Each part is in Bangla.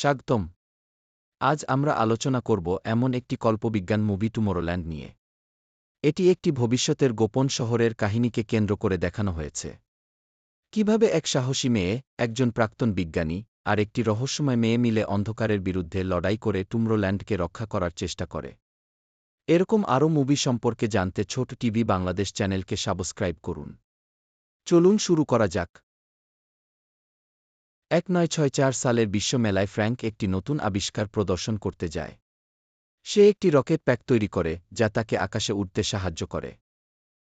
স্বাগতম। আজ আমরা আলোচনা করব এমন একটি কল্পবিজ্ঞান মুভি টুমোরোল্যান্ড নিয়ে। এটি একটি ভবিষ্যতের গোপন শহরের কাহিনীকে কেন্দ্র করে দেখানো হয়েছে। কীভাবে এক সাহসী মেয়ে, একজন প্রাক্তন বিজ্ঞানী আর একটি রহস্যময় মেয়ে মিলে অন্ধকারের বিরুদ্ধে লড়াই করে টুমরোল্যান্ডকে রক্ষা করার চেষ্টা করে। এরকম আরও মুভি সম্পর্কে জানতে ছোট টিভি বাংলাদেশ চ্যানেলকে সাবস্ক্রাইব করুন। চলুন শুরু করা যাক। এক নয় ছয় চার সালের বিশ্বমেলায় ফ্র্যাঙ্ক একটি নতুন আবিষ্কার প্রদর্শন করতে যায়। সে একটি রকেট প্যাক তৈরি করে, যা তাকে আকাশে উঠতে সাহায্য করে।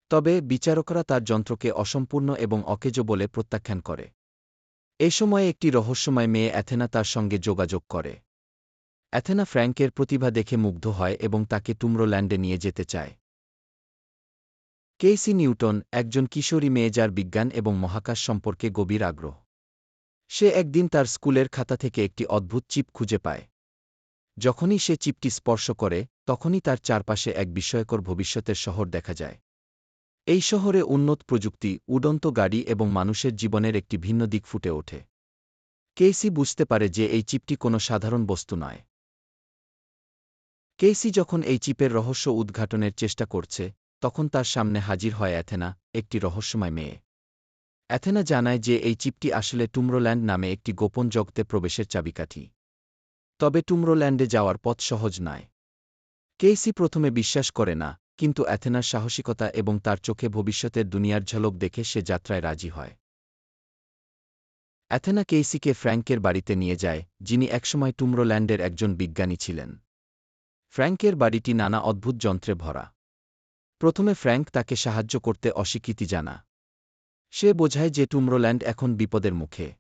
তবে বিচারকরা তার যন্ত্রকে অসম্পূর্ণ এবং অকেজো বলে প্রত্যাখ্যান করে। এ সময়ে একটি রহস্যময় মেয়ে অ্যাথেনা তার সঙ্গে যোগাযোগ করে। অ্যাথেনা ফ্র্যাঙ্কের প্রতিভা দেখে মুগ্ধ হয় এবং তাকে টুমরোল্যান্ডে নিয়ে যেতে চায়। কেসি নিউটন একজন কিশোরী মেয়ে যার বিজ্ঞান এবং মহাকাশ সম্পর্কে গভীর আগ্রহ। সে একদিন তার স্কুলের খাতা থেকে একটি অদ্ভুত চিপ খুঁজে পায়। যখনই সে চিপটি স্পর্শ করে, তখনই তার চারপাশে এক বিস্ময়কর ভবিষ্যতের শহর দেখা যায়। এই শহরে উন্নত প্রযুক্তি, উডন্ত গাড়ি এবং মানুষের জীবনের একটি ভিন্ন দিক ফুটে ওঠে। কেসি বুঝতে পারে যে এই চিপটি কোনো সাধারণ বস্তু নয়। কেসি যখন এই চিপের রহস্য উদ্ঘাটনের চেষ্টা করছে, তখন তার সামনে হাজির হয় অ্যাথেনা, একটি রহস্যময় মেয়ে। অ্যাথেনা জানায় যে এই চিপটি আসলে টুমরোল্যান্ড নামে একটি গোপন জগতে প্রবেশের চাবিকাঠি। তবে টুমরোল্যান্ডে যাওয়ার পথ সহজ নয়। কেইসি প্রথমে বিশ্বাস করে না, কিন্তু অ্যাথেনার সাহসিকতা এবং তার চোখে ভবিষ্যতের দুনিয়ার ঝলক দেখে সে যাত্রায় রাজি হয়। অ্যাথেনা কেইসিকে ফ্র্যাঙ্কের বাড়িতে নিয়ে যায়, যিনি একসময় টুমরোল্যান্ডের একজন বিজ্ঞানী ছিলেন। ফ্র্যাঙ্কের বাড়িটি নানা অদ্ভুত যন্ত্রে ভরা। প্রথমে ফ্র্যাঙ্ক তাকে সাহায্য করতে অস্বীকৃতি জানা সে বোঝায় যে টুমরোল্যান্ড এখন বিপদের মুখে।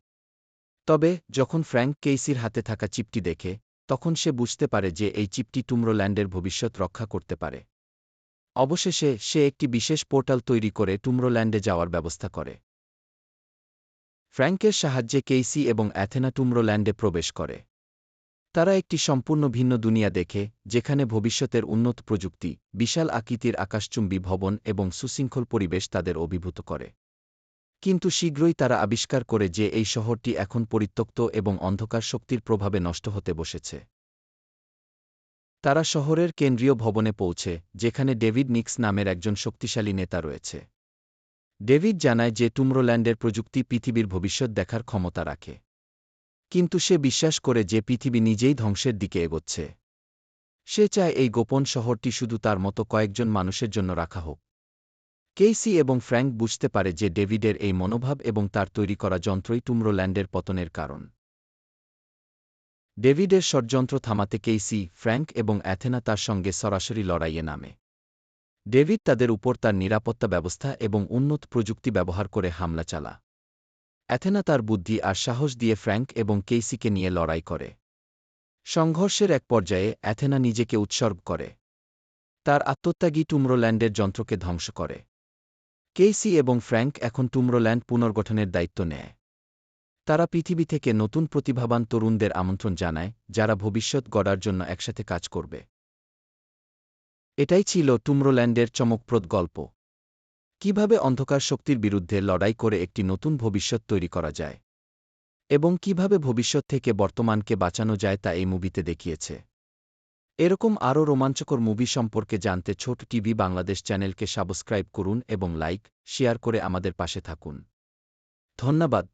তবে, যখন ফ্র্যাঙ্ক কেইসির হাতে থাকা চিপটি দেখে, তখন সে বুঝতে পারে যে এই চিপটি টুমরোল্যান্ডের ভবিষ্যৎ রক্ষা করতে পারে। অবশেষে, সে একটি বিশেষ পোর্টাল তৈরি করে টুমরোল্যান্ডে যাওয়ার ব্যবস্থা করে। ফ্র্যাঙ্কের সাহায্যে কেইসি এবং অ্যাথেনা টুমরোল্যান্ডে প্রবেশ করে। তারা একটি সম্পূর্ণ ভিন্ন দুনিয়া দেখে, যেখানে ভবিষ্যতের উন্নত প্রযুক্তি, বিশাল আকৃতির আকাশচুম্বী ভবন এবং সুশৃঙ্খল পরিবেশ তাদের অভিভূত করে। কিন্তু শীঘ্রই তারা আবিষ্কার করে যে এই শহরটি এখন পরিত্যক্ত এবং অন্ধকার শক্তির প্রভাবে নষ্ট হতে বসেছে। তারা শহরের কেন্দ্রীয় ভবনে পৌঁছে, যেখানে ডেভিড নিক্স নামের একজন শক্তিশালী নেতা রয়েছে। ডেভিড জানায় যে টুমরোল্যান্ডের প্রযুক্তি পৃথিবীর ভবিষ্যৎ দেখার ক্ষমতা রাখে। কিন্তু সে বিশ্বাস করে যে পৃথিবী নিজেই ধ্বংসের দিকে এগোচ্ছে। সে চায় এই গোপন শহরটি শুধু তার মতো কয়েকজন মানুষের জন্য রাখা হোক। কেইসি এবং ফ্র্যাঙ্ক বুঝতে পারে যে ডেভিডের এই মনোভাব এবং তার তৈরি করা যন্ত্রই টুমরোল্যান্ডের পতনের কারণ। ডেভিডের ষড়যন্ত্র থামাতে কেইসি ফ্র্যাঙ্ক এবং অ্যাথেনা তার সঙ্গে সরাসরি লড়াইয়ে নামে। ডেভিড তাদের উপর তার নিরাপত্তা ব্যবস্থা এবং উন্নত প্রযুক্তি ব্যবহার করে হামলা চালা অ্যাথেনা তার বুদ্ধি আর সাহস দিয়ে ফ্র্যাঙ্ক এবং কেইসিকে নিয়ে লড়াই করে। সংঘর্ষের এক পর্যায়ে অ্যাথেনা নিজেকে উৎসর্গ করে। তার আত্মত্যাগী টুমরোল্যান্ডের যন্ত্রকে ধ্বংস করে। কেইসি এবং ফ্র্যাঙ্ক এখন টুমরোল্যান্ড পুনর্গঠনের দায়িত্ব নেয়। তারা পৃথিবী থেকে নতুন প্রতিভাবান তরুণদের আমন্ত্রণ জানায়, যারা ভবিষ্যৎ গড়ার জন্য একসাথে কাজ করবে। এটাই ছিল টুমরোল্যান্ডের চমকপ্রদ গল্প। কীভাবে অন্ধকার শক্তির বিরুদ্ধে লড়াই করে একটি নতুন ভবিষ্যৎ তৈরি করা যায়? এবং কীভাবে ভবিষ্যৎ থেকে বর্তমানকে বাঁচানো যায় তা এই মুভিতে দেখিয়েছে। এরকম আরও রোমাঞ্চকর মুভি সম্পর্কে জানতে ছোট টিভি বাংলাদেশ চ্যানেলকে সাবস্ক্রাইব করুন এবং লাইক, শেয়ার করে আমাদের পাশে থাকুন। ধন্যবাদ।